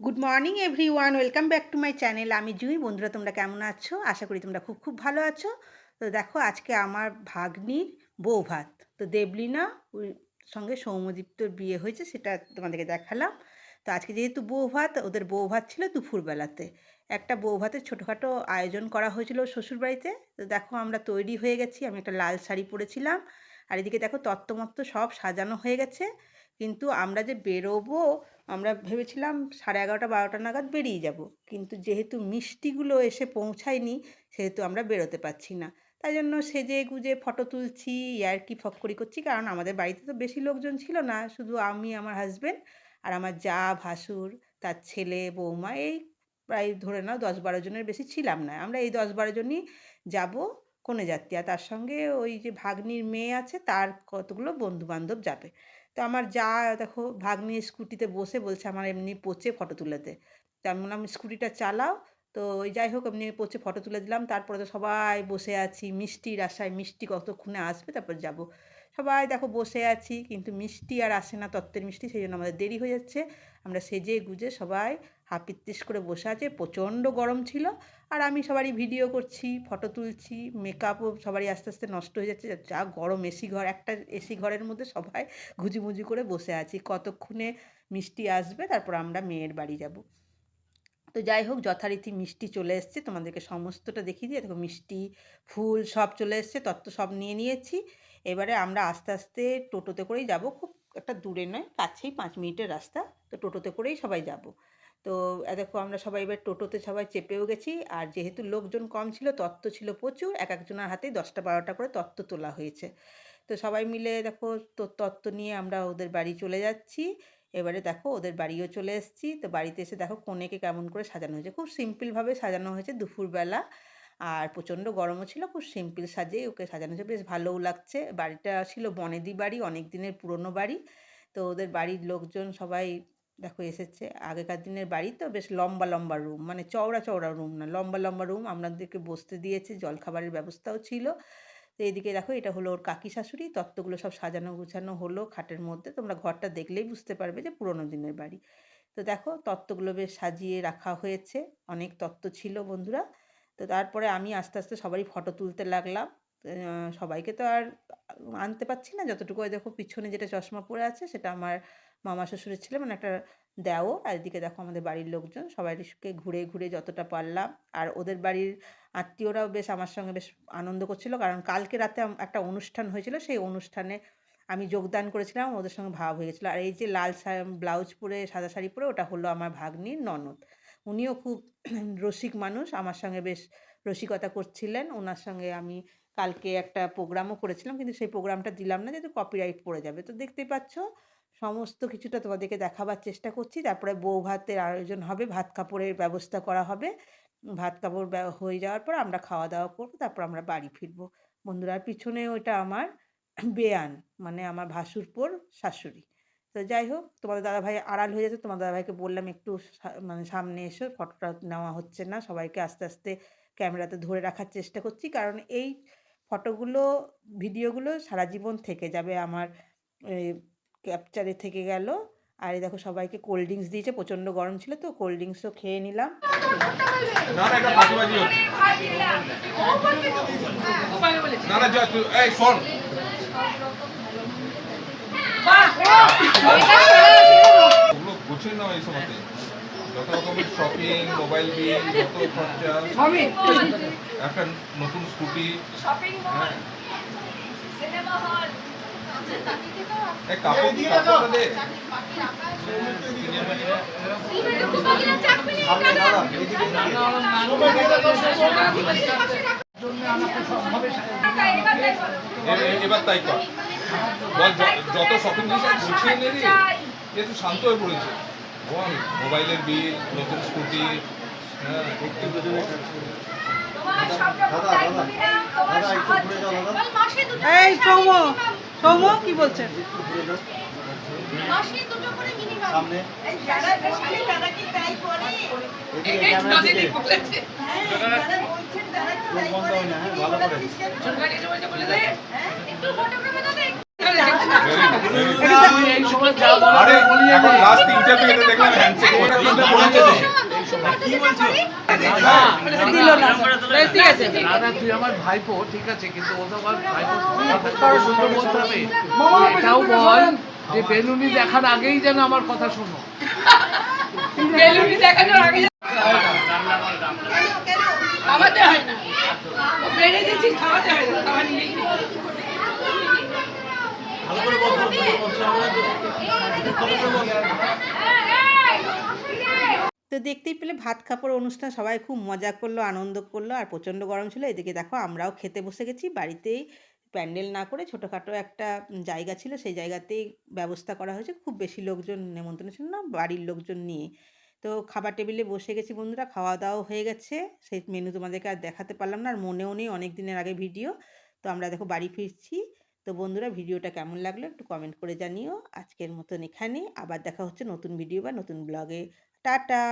Good morning every one welcome back to my channel আমি জুই। বন্ধুরা, তোমরা কেমন আছো? আশা করি তোমরা খুব খুব ভালো আছো। তো দেখো, আজকে আমার ভাগ্নির বউ ভাত। তো দেবলিনা সঙ্গে সৌম্যদীপ্তর বিয়ে হয়েছে, সেটা তোমাদেরকে দেখালাম। তো আজকে যেহেতু বউ ভাত ওদের বউ ভাত ছিল দুপুরবেলাতে। একটা বউ ভাতের ছোটোখাটো আয়োজন করা হয়েছিল শ্বশুরবাড়িতে। তো দেখো, আমরা তৈরি হয়ে গেছি। আমি একটা লাল শাড়ি পরেছিলাম। আর এদিকে দেখো তত্ত্বমত্ত সব সাজানো হয়ে গেছে। কিন্তু আমরা যে বেরোবো আমরা ভেবেছিলাম সাড়ে এগারোটা, বারোটা নাগাদ বেরিয়ে যাব। কিন্তু যেহেতু মিষ্টিগুলো এসে পৌঁছায়নি, সেহেতু আমরা বেরোতে পারছি না। তাই জন্য সেজে গুজে ফটো তুলছি আর কি ফক্করি করছি, কারণ আমাদের বাড়িতে তো বেশি লোকজন ছিল না। শুধু আমি, আমার হাজব্যান্ড আর আমার যা ভাসুর, তার ছেলে, বৌমা, এই প্রায় ধরে নাও দশ বারো জনের বেশি ছিলাম না। আমরা এই দশ বারো জনই যাব কনে যাত্রী। আর তার সঙ্গে ওই যে ভাগ্নির মেয়ে আছে, তার কতগুলো বন্ধু বান্ধব যাবে। তো আমার যা দেখো ভাগ্নি স্কুটিতে বসে বলছে আমার এমনি পচে ফটো তুলেতে তো আমি বললাম স্কুটিটা চালাও। তো ওই যাই হোক, এমনি পচে ফটো তুলে দিলাম। তারপরে তো সবাই বসে আছি মিষ্টির আশায় মিষ্টি কতক্ষণে আসবে, তারপর যাব। সবাই দেখো বসে আছি, কিন্তু মিষ্টি আর আসে না, তত্ত্বের মিষ্টি, সেই জন্য আমাদের দেরি হয়ে যাচ্ছে। আমরা সেজে গুজে সবাই হাপিত্তিস করে বসে আছে। প্রচণ্ড গরম ছিল। আর আমি সবারই ভিডিও করছি ফটো তুলছি মেকআপও সবারই আস্তে আস্তে নষ্ট হয়ে যাচ্ছে, যা গরম এসি ঘর, একটা এসি ঘরের মধ্যে সবাই ঘুজিমুজি করে বসে আছি। কতক্ষণে মিষ্টি আসবে, তারপর আমরা মেয়ের বাড়ি যাব। তো যাই হোক, যথারীতি মিষ্টি চলে এসছে, তোমাদেরকে সমস্তটা দেখিয়ে দিয়ে, দেখো মিষ্টি, ফুল সব চলে এসছে, তত্ত্ব সব নিয়ে নিয়েছি। এবারে আমরা আস্তে আস্তে টোটোতে করেই যাব, খুব একটা দূরে নয়, কাছেই পাঁচ মিনিটের রাস্তা, তো টোটোতে করেই সবাই যাব। তো দেখো আমরা সবাই এবার টোটোতে সবাই চেপেও গেছি। আর যেহেতু লোকজন কম ছিল, তত্ত্ব ছিল প্রচুর, এক একজনের হাতেই দশটা বারোটা করে তত্ত্ব তোলা হয়েছে। তো সবাই মিলে দেখো তো, তত্ত্ব নিয়ে আমরা ওদের বাড়ি চলে যাচ্ছি। এবারে দেখো ওদের বাড়িও চলে এসেছি। তো বাড়িতে এসে দেখো কনেকে কেমন করে সাজানো হয়েছে। খুব সিম্পলভাবে সাজানো হয়েছে দুপুরবেলা। আর প্রচণ্ড গরমও ছিল, খুব সিম্পল সাজে ওকে সাজানো হয়েছে। বেশ ভালোও লাগছে। বাড়িটা ছিল বনেদি বাড়ি, অনেক দিনের পুরনো বাড়ি। তো ওদের বাড়ির লোকজন সবাই দেখো, এসেছে আগেকার দিনের বাড়ি তো, বেশ লম্বা লম্বা রুম মানে চওড়া চওড়া রুম না, লম্বা লম্বা রুম আপনাদেরকে বসতে দিয়েছে জলখাবারের ব্যবস্থাও ছিল। তো এদিকে দেখো, এটা হলো ওর কাকি শাশুড়ি, তত্ত্বগুলো সব সাজানো, গুছানো হলো খাটের মধ্যে। তোমরা ঘরটা দেখলেই বুঝতে পারবে যে পুরোনো দিনের বাড়ি। তো দেখো, তত্ত্বগুলো বেশ সাজিয়ে রাখা হয়েছে। অনেক তত্ত্ব ছিল বন্ধুরা। তো তারপরে আমি আস্তে আস্তে সবারই ফটো তুলতে লাগলাম। সবাইকে তো আর আনতে পারছি না। যতটুকু ওই দেখো পিছনে যেটা চশমা পরে আছে, সেটা আমার মামা শ্বশুরের ছেলে মানে একটা দেও আর এদিকে দেখো আমাদের বাড়ির লোকজন, সবাইকে ঘুরে ঘুরে যতটা পারলাম। আর ওদের বাড়ির আত্মীয়রাও বেশ আমার সঙ্গে বেশ আনন্দ করছিল। কারণ কালকে রাতে একটা অনুষ্ঠান হয়েছিল, সেই অনুষ্ঠানে আমি যোগদান করেছিলাম, ওদের সঙ্গে ভাব হয়ে গেছিল। আর এই যে লাল ব্লাউজ পরে, সাদা শাড়ি পরে, ওটা হলো আমার ভাগ্নির ননদ। উনিও খুব রসিক মানুষ, আমার সঙ্গে বেশ রসিকতা করছিলেন। ওনার সঙ্গে আমি কালকে একটা প্রোগ্রামও করেছিলাম, কিন্তু সেই প্রোগ্রামটা দিলাম না, যেহেতু কপিরাইট পড়ে যাবে। তো দেখতেই পাচ্ছ, সমস্ত কিছুটা তোমাদেরকে দেখাবার চেষ্টা করছি। তারপরে বউ ভাতের আয়োজন হবে, ভাত কাপড়ের ব্যবস্থা করা হবে। ভাত কাপড় হয়ে যাওয়ার পর আমরা খাওয়া দাওয়া করব, তারপর আমরা বাড়ি ফিরবো। বন্ধুরা পিছনে ওইটা আমার বেয়ান মানে আমার ভাসুরপোর শাশুড়ি। তো যাই হোক, তোমাদের দাদাভাই আড়াল হয়ে যাচ্ছে তোমার দাদাভাইকে বললাম একটু মানে সামনে এসো, ফটোটা নেওয়া হচ্ছে না, সবাইকে আস্তে আস্তে ক্যামেরাতে ধরে রাখার চেষ্টা করছি। কারণ এই ফটোগুলো ভিডিওগুলো সারা জীবন থেকে যাবে আমার ক্যাপচারে থেকে গেল। আর এই দেখো সবাইকে কোল্ড ড্রিঙ্কস দিয়েছে প্রচণ্ড গরম ছিল তো কোল্ড ড্রিঙ্কসও খেয়ে নিলাম। না না এটা ফাঁকিবাজি হচ্ছে না না যা তুই এই শোন ওগুলো গুছিয়ে নাও এই সময়তে যত রকমের শপিং মোবাইল বিল যত খরচা। একটা নতুন স্কুটি হ্যাঁ। এবার তাই কর। বল যত শপিং জিনিস গুছিয়ে নিলি একটু শান্ত হয়ে পড়েছে মোবাইলের বিল নতুন স্কুটি হ্যাঁ। এই সৌম সৌম কি বলছেন সামনে। তুই আমার ভাইপো ঠিক আছে কিন্তু ও তো আমার ভাইপো শুধু বলতে হবে। এটাও বল যে বেলুনি দেখার আগেই যেন আমার কথা শোনো। বেলুনি দেখানোর আগে খাওয়াতে হয় না ও বেড়ে দিচ্ছি খাওয়াতে হয় না খাওয়া নিয়েই ভালো করে বল ভালো করে বল ভালো করে বল তো দেখতেই পেলে ভাত খাপড় অনুষ্ঠান, সবাই খুব মজা করল, আনন্দ করল আর প্রচণ্ড গরম ছিল। এদিকে দেখো আমরাও খেতে বসে গেছি, বাড়িতেই প্যান্ডেল না করে ছোটোখাটো একটা জায়গা ছিল, সেই জায়গাতেই ব্যবস্থা করা হয়েছে। খুব বেশি লোকজন নেমন্ত্রণ ছিল না, বাড়ির লোকজন নিয়ে। তো খাবার টেবিলে বসে গেছি বন্ধুরা খাওয়া দাওয়া হয়ে গেছে। সেই মেনু তোমাদেরকে আর দেখাতে পারলাম না, আর মনেও নেই অনেক দিনের আগে ভিডিও তো আমরা দেখো বাড়ি ফিরছি। তো বন্ধুরা ভিডিওটা কেমন লাগল একটু কমেন্ট করে জানিও। আজকের মতন এখানে, আবার দেখা হচ্ছে নতুন ভিডিও বা নতুন ব্লগে টাটা!